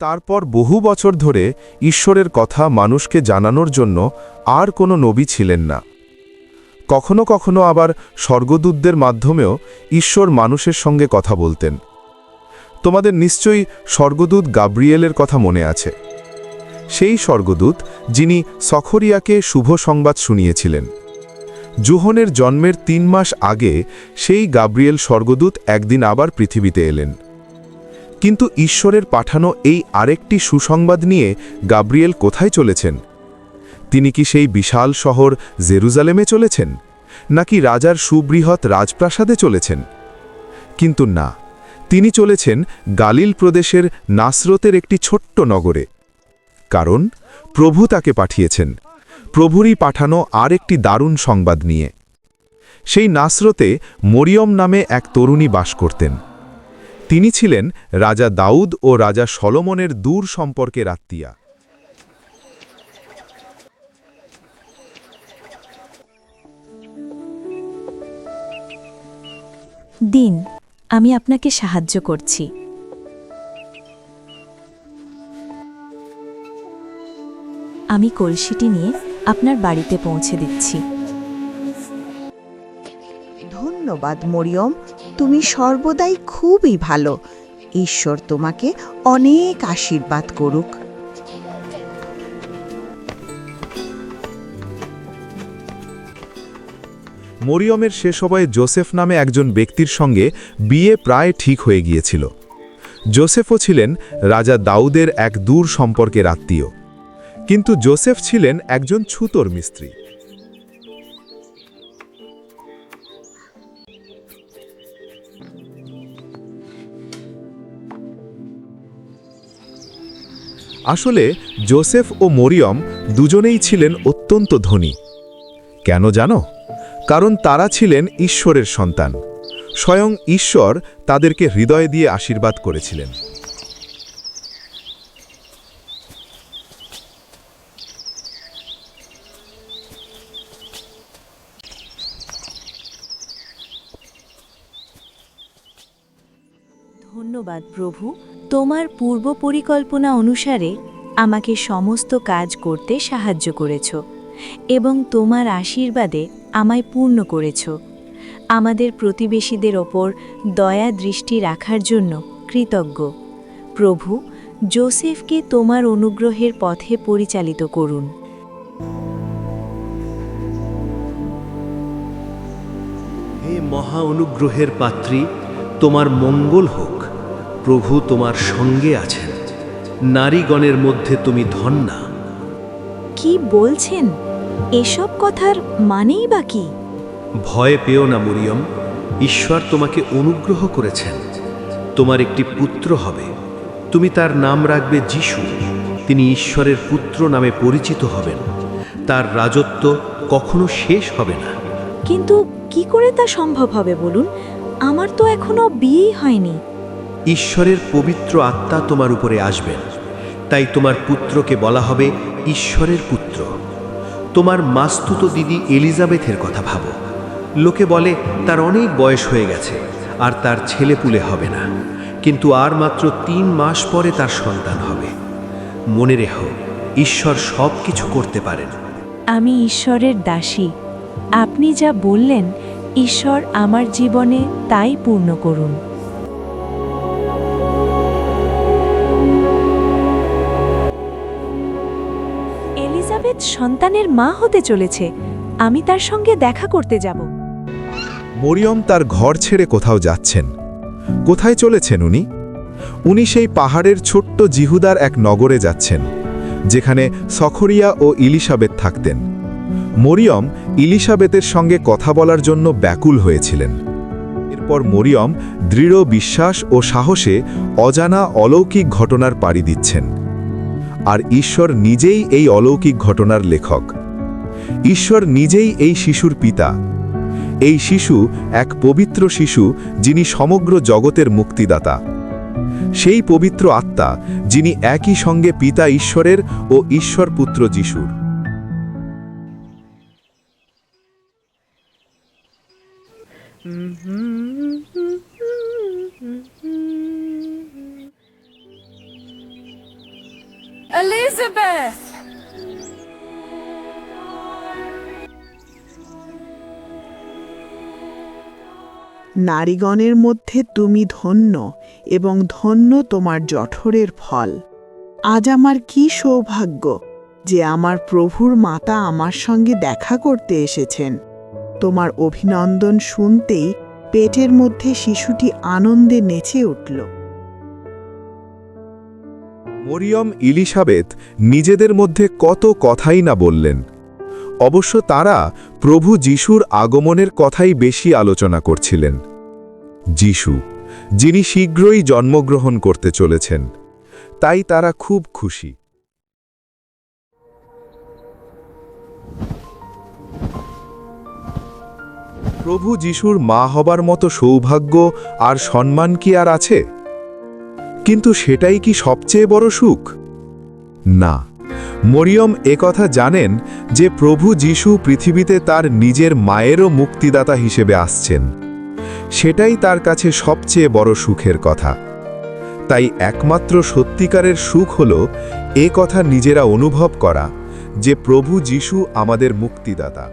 তারপর বহু বছর ধরে ঈশ্বরের কথা মানুষকে জানানোর জন্য আর কোনো নবী ছিলেন না। কখনো কখনো আবার স্বর্গদূতদের মাধ্যমেও ঈশ্বর মানুষের সঙ্গে কথা বলতেন। তোমাদের নিশ্চয়ই স্বর্গদূত গাব্রিয়েলের কথা মনে আছে। সেই স্বর্গদূত যিনি সখরিয়াকে শুভ সংবাদ শুনিয়েছিলেন। জুহনের জন্মের তিন মাস আগে সেই গাব্রিয়েল স্বর্গদূত একদিন আবার পৃথিবীতে এলেন। কিন্তু ঈশ্বরের পাঠানো এই আরেকটি সুসংবাদ নিয়ে গাব্রিয়েল কোথায় চলেছেন? তিনি কি সেই বিশাল শহর জেরুজালেমে চলেছেন? নাকি রাজার সুবৃহৎ রাজপ্রাসাদে চলেছেন? কিন্তু না, তিনি চলেছেন গালিল প্রদেশের নাসরতের একটি ছোট্ট নগরে। কারণ প্রভু তাকে পাঠিয়েছেন। প্রভুরই পাঠানো আর একটি দারুণ সংবাদ নিয়ে। সেই নাসরতে মরিয়ম নামে এক তরুণী বাস করতেন। তিনি ছিলেন রাজা দাউদ ও রাজা সলোমনের দূর সম্পর্কের আত্মীয়া। দিন, আমি আপনাকে সাহায্য করছি। আমি কলসিটি নিয়ে আপনার বাড়িতে পৌঁছে দিচ্ছি। ধন্যবাদ, মরিয়ম। তুমি সর্বদাই খুবই ভালো। ঈশ্বর তোমাকে অনেক আশীর্বাদ করুক। মরিয়মের সে সময়ে জোসেফ নামে একজন ব্যক্তির সঙ্গে বিয়ে প্রায় ঠিক হয়ে গিয়েছিল। জোসেফও ছিলেন রাজা দাউদের এক দূর সম্পর্কের আত্মীয়। কিন্তু জোসেফ ছিলেন একজন ছুতোর মিস্ত্রি। আসলে জোসেফ ও মরিয়ম দুজনেই ছিলেন অত্যন্ত ধনী। কেন জানো? কারণ তারা ছিলেন ঈশ্বরের সন্তান। স্বয়ং ঈশ্বর তাদেরকে হৃদয় দিয়ে আশীর্বাদ করেছিলেন। ধন্যবাদ প্রভু। তোমার পূর্ব পরিকল্পনা অনুসারে আমাকে সমস্ত কাজ করতে সাহায্য করেছ এবং তোমার আশীর্বাদে আমায় পূর্ণ করেছ। আমাদের প্রতিবেশীদের ওপর দয়া দৃষ্টি রাখার জন্য কৃতজ্ঞ। প্রভু, জোসেফকে তোমার অনুগ্রহের পথে পরিচালিত করুন। হে মহা অনুগ্রহের পাত্রী, তোমার মঙ্গল হোক। প্রভু তোমার সঙ্গে আছেন। নারীগণের মধ্যে তুমি ধন্যা। কি বলছেন? এসব কথার মানেই বা কি? ভয় পেও না মরিয়ম। ঈশ্বর তোমাকে অনুগ্রহ করেছেন। তোমার একটি পুত্র হবে। তুমি তার নাম রাখবে যিশু। তিনি ঈশ্বরের পুত্র নামে পরিচিত হবেন। তার রাজত্ব কখনো শেষ হবে না। কিন্তু কি করে তা সম্ভব হবে বলুন? আমার তো এখনও বিয়েই হয়নি। ঈশ্বরের পবিত্র আত্মা তোমার উপরে আসবেন তাই তোমার পুত্রকে বলা হবে ঈশ্বরের পুত্র। তোমার মাস্তুত দিদি এলিজাবেথের কথা ভাবো। লোকে বলে, তার অনেক বয়স হয়ে গেছে, আর তার ছেলেপুলে হবে না। কিন্তু আর মাত্র তিন মাস পরে তার সন্তান হবে। মনে রেখো, ঈশ্বর সব কিছু করতে পারেন। আমি ঈশ্বরের দাসী। আপনি যা বললেন, ঈশ্বর আমার জীবনে তাই পূর্ণ করুন। এলিজাবেথ সন্তানের মা হতে চলেছে। আমি তার সঙ্গে দেখা করতে যাব। মরিয়ম তার ঘর ছেড়ে কোথাও যাচ্ছেন। কোথায় চলেছেন উনি? উনি সেই পাহাড়ের ছোট্ট জিহুদার এক নগরে যাচ্ছেন, যেখানে সখরিয়া ও ইলিসাবেত থাকতেন। মরিয়ম ইলিসাবেতের সঙ্গে কথা বলার জন্য ব্যাকুল হয়েছিলেন। এরপর মরিয়ম দৃঢ় বিশ্বাস ও সাহসে অজানা অলৌকিক ঘটনার পাড়ি দিচ্ছেন। আর ঈশ্বর নিজেই এই অলৌকিক ঘটনার লেখক। ঈশ্বর নিজেই এই শিশুর পিতা। এই শিশু এক পবিত্র শিশু যিনি সমগ্র জগতের মুক্তিদাতা। সেই পবিত্র আত্মা যিনি একই সঙ্গে পিতা ঈশ্বরের ও ঈশ্বর পুত্র যিশুর Elizabeth! নারীগণের মধ্যে তুমি ধন্য এবং ধন্য তোমার জঠরের ফল। আজ আমার কি সৌভাগ্য যে আমার প্রভুর মাতা আমার সঙ্গে দেখা করতে এসেছেন। তোমার অভিনন্দন শুনতেই পেটের মধ্যে শিশুটি আনন্দে নেচে উঠল। মরিয়ম ইলিসাবেত নিজেদের মধ্যে কত কথাই না বললেন। অবশ্য তারা প্রভু যিশুর আগমনের কথাই বেশি আলোচনা করছিলেন। যিশু, যিনি শীঘ্রই জন্মগ্রহণ করতে চলেছেন, তাই তারা খুব খুশি। প্রভু যিশুর মা হবার মতো সৌভাগ্য আর সম্মান কি আর আছে? কিন্তু সেটাই কি সবচেয়ে বড় সুখ? না। মরিয়ম একথা জানেন যে প্রভু যিশু পৃথিবীতে তার নিজের মায়েরও মুক্তিদাতা হিসেবে আসছেন। সেটাই তার কাছে সবচেয়ে বড় সুখের কথা। তাই একমাত্র সত্যিকারের সুখ হল এ কথা নিজেরা অনুভব করা যে প্রভু যিশু আমাদের মুক্তিদাতা।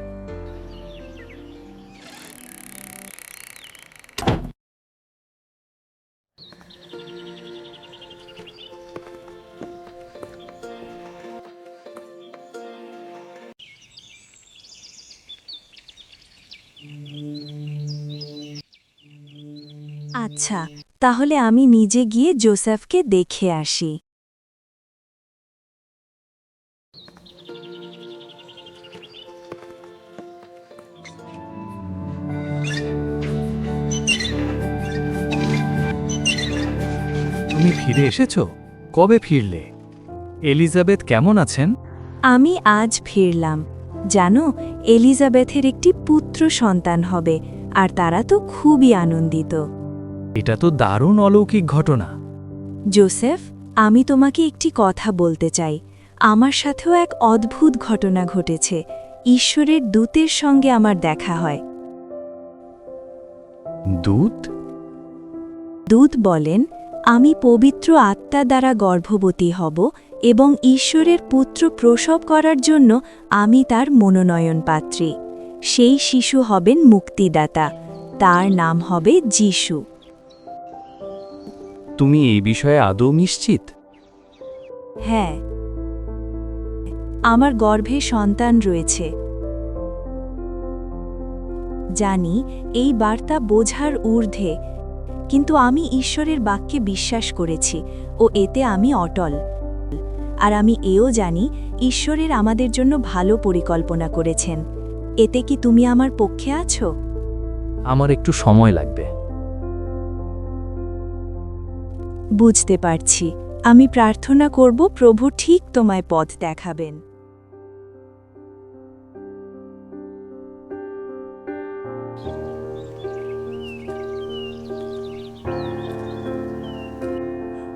আচ্ছা তাহলে আমি নিজে গিয়ে জোসেফকে দেখে আসি। তুমি ফিরে এসেছ? কবে ফিরলে? এলিজাবেথ কেমন আছেন? আমি আজ ফিরলাম। জানো এলিজাবেথের একটি পুত্র সন্তান হবে আর তারা তো খুবই আনন্দিত। এটা তো দারুণ অলৌকিক ঘটনা। জোসেফ আমি তোমাকে একটি কথা বলতে চাই। আমার সাথেও এক অদ্ভুত ঘটনা ঘটেছে। ঈশ্বরের দূতের সঙ্গে আমার দেখা হয়। দূত? দূত বলেন আমি পবিত্র আত্মা দ্বারা গর্ভবতী হব এবং ঈশ্বরের পুত্র প্রসব করার জন্য আমি তার মনোনয়ন পাত্রী। সেই শিশু হবেন মুক্তিদাতা। তার নাম হবে যিশু। তুমি এই বিষয়ে আদৌ নিশ্চিত? হ্যাঁ। আমার গর্ভে সন্তান রয়েছে। জানি এই বার্তা বোঝার ঊর্ধ্বে কিন্তু আমি ঈশ্বরের বাক্যে বিশ্বাস করেছি ও এতে আমি অটল। আর আমি এও জানি ঈশ্বরের আমাদের জন্য ভালো পরিকল্পনা করেছেন। এতে কি তুমি আমার পক্ষে আছো? আমার একটু সময় লাগবে। বুঝতে পারছি। আমি প্রার্থনা করব প্রভু ঠিক তোমায় পথ দেখাবেন।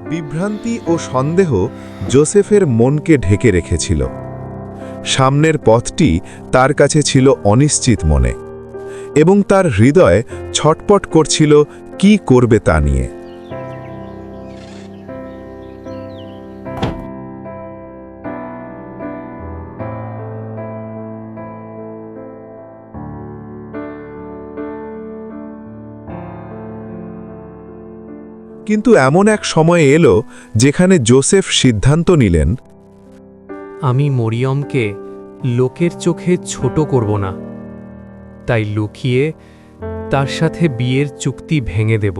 বিভ্রান্তি ও সন্দেহ জোসেফের মনকে ঢেকে রেখেছিল। সামনের পথটি তার কাছে ছিল অনিশ্চিত মনে এবং তার হৃদয় ছটপট করছিল, কি করবে তা নিয়ে। কিন্তু এমন এক সময় এলো যেখানে জোসেফ সিদ্ধান্ত নিলেন, আমি মরিয়মকে লোকের চোখে ছোট করব না, তাই লুকিয়ে তার সাথে বিয়ের চুক্তি ভেঙে দেব।